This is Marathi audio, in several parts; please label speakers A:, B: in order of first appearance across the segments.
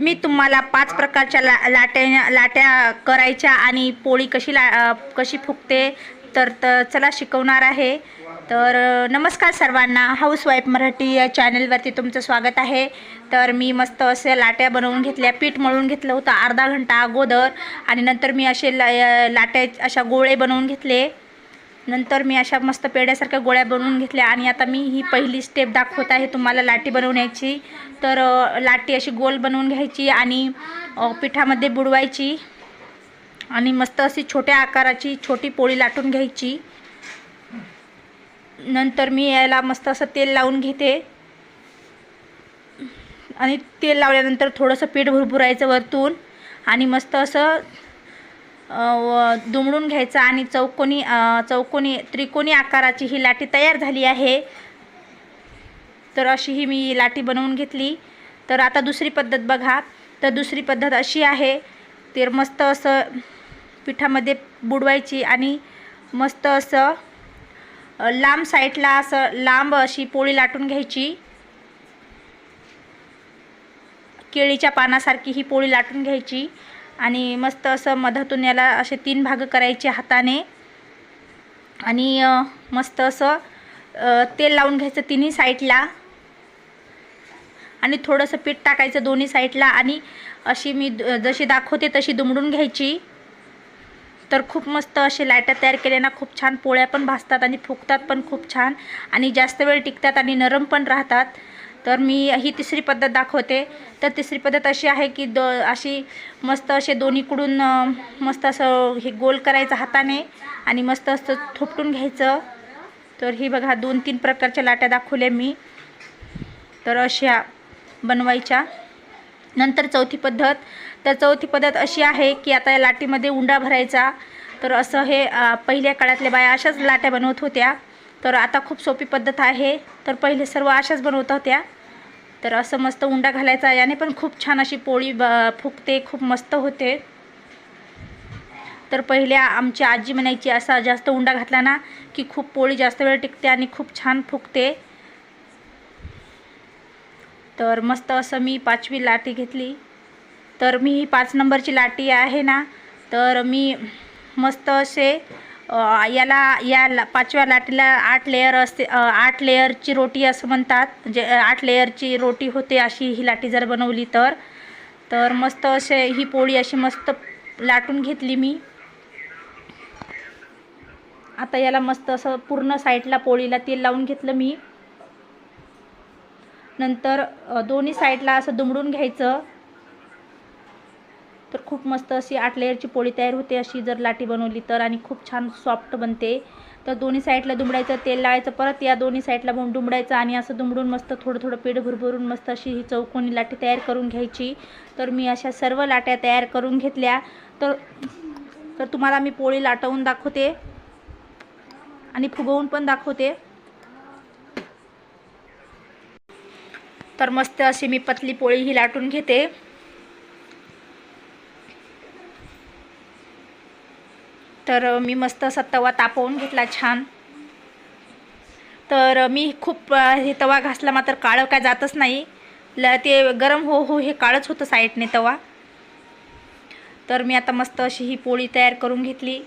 A: मी तुम्हाला पाच प्रकारच्या ला लाट्या लाट्या करायच्या आणि पोळी कशी ला कशी फुगते तर तर चला शिकवणार आहे. तर नमस्कार सर्वांना. हाऊसवाईफ मराठी या चॅनलवरती तुमचं स्वागत आहे. तर मी मस्त असे लाट्या बनवून घेतल्या पीठ मळून घेतलं होतं अर्धा घंटा अगोदर आणि नंतर मी असे ला लाट्या अशा गोळे बनवून घेतले. नंतर मी अशा मस्त पेड्यासारख्या गोळ्या बनवून घेतल्या आणि आता मी ही पहिली स्टेप दाखवत आहे तुम्हाला लाटी बनवण्याची तर लाटी अशी गोल बनवून घ्यायची आणि पिठामध्ये बुडवायची आणि मस्त अशी छोट्या आकाराची छोटी पोळी लाटून घ्यायची. नंतर मी याला मस्त असं तेल लावून घेते. आणि तेल लावल्यानंतर थोडंसं पीठ भुरभुरायचं वरतून आणि मस्त असं दुमडून घ्यायचा आणि चौकोनी चौकोनी त्रिकोणी आकाराची ही लाटी तयार झाली आहे. तर अशी ही मी लाटी बनवून घेतली. तर आता दुसरी पद्धत बघा. तर दुसरी पद्धत अशी आहे. तर मस्त असं पिठामध्ये बुडवायची आणि मस्त असं लांब साईडला असं लांब अशी पोळी लाटून घ्यायची. केळीच्या पानासारखी ही पोळी लाटून घ्यायची. आणि मस्त असं मधातून याला असे तीन भाग करायचे हाताने. आणि मस्त असं तेल लावून घ्यायचं तिन्ही साईडला. आणि थोडंसं पीठ टाकायचं दोन्ही साईडला आणि अशी मी द- जशी दाखवते तशी दुमडून घ्यायची. तर खूप मस्त असे लाटा तयार केल्या ना खूप छान पोळ्या पण भासतात आणि फुगतात पण खूप छान. आणि जास्त वेळ टिकतात आणि नरम पण राहतात. तर मी ही तिसरी पद्धत दाखवते. तर तिसरी पद्धत अशी आहे की द अशी मस्त असे दोन्हीकडून मस्त असं हे गोल करायचं हाताने आणि मस्त असं थोपटून घ्यायचं. तर ही बघा दोन तीन प्रकारच्या लाट्या दाखवल्या मी. तर अशा बनवायच्या. नंतर चौथी पद्धत. तर चौथी पद्धत अशी आहे की आता या लाटीमध्ये उंडा भरायचा. तर असं हे पहिल्या काळातल्या बाया अशाच लाट्या बनवत होत्या. तर आता खूप सोपी पद्धत आहे. तर पहिले सर्व अशाच बनवत होत्या. तर असं मस्त उंडा घालायचा. याने पण खूप छान अशी पोळी ब फुगते खूप मस्त होते. तर पहिल्या आमची आजी म्हणायची असा जास्त उंडा घातला ना की खूप पोळी जास्त वेळ टिकते आणि खूप छान फुगते. तर मस्त असं मी पाचवी लाटी घेतली. तर मी ही पाच नंबरची लाटी आहे ना तर मी मस्त असे याला या पाचव्या लाटीला आठ लेअर असते आठ लेअरची रोटी असं म्हणतात. म्हणजे आठ लेअरची रोटी होते अशी ही लाटी जर बनवली तर. तर मस्त असे ही पोळी अशी मस्त लाटून घेतली मी. आता याला मस्त असं पूर्ण साईडला पोळीला तेल लावून घेतलं मी. नंतर दोन्ही साईडला असं दुमडून घ्यायचं. तर खूप मस्त अशी आठ लेअरची पोळी तयार होते. अशी जर लाटी बनवली तर आणि खूप छान सॉफ्ट बनते. तर दोन्ही साईडला दुमडायचं तेल लावायचं परत या दोन्ही साईडला दुमडायचं आणि असं दुमडून मस्त थोडं थोडं पीठ भरभरून मस्त अशी ही चौकोनी लाटी तयार करून घ्यायची. तर मी अशा सर्व लाट्या तयार करून घेतल्या. तर तर तुम्हाला मी पोळी लाटवून दाखवते. आणि फुगवून पण दाखवते. तर मस्त अशी मी पतली पोळी ही लाटून घेते. तर मी मस्त असा तवा तापवून घेतला छान. तर मी खूप हे तवा घासला मात्र काळं काय जातच नाही. ल ते गरम हो हो हे काळंच होतं साईडने तवा. तर मी आता मस्त अशी ही पोळी तयार करून घेतली.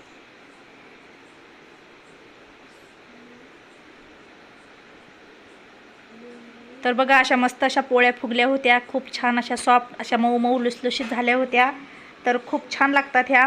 A: तर बघा अशा मस्त अशा पोळ्या फुगल्या होत्या. खूप छान अशा सॉफ्ट अशा मऊ मऊ लुसलुशीत झाल्या होत्या. तर खूप छान लागतात ह्या.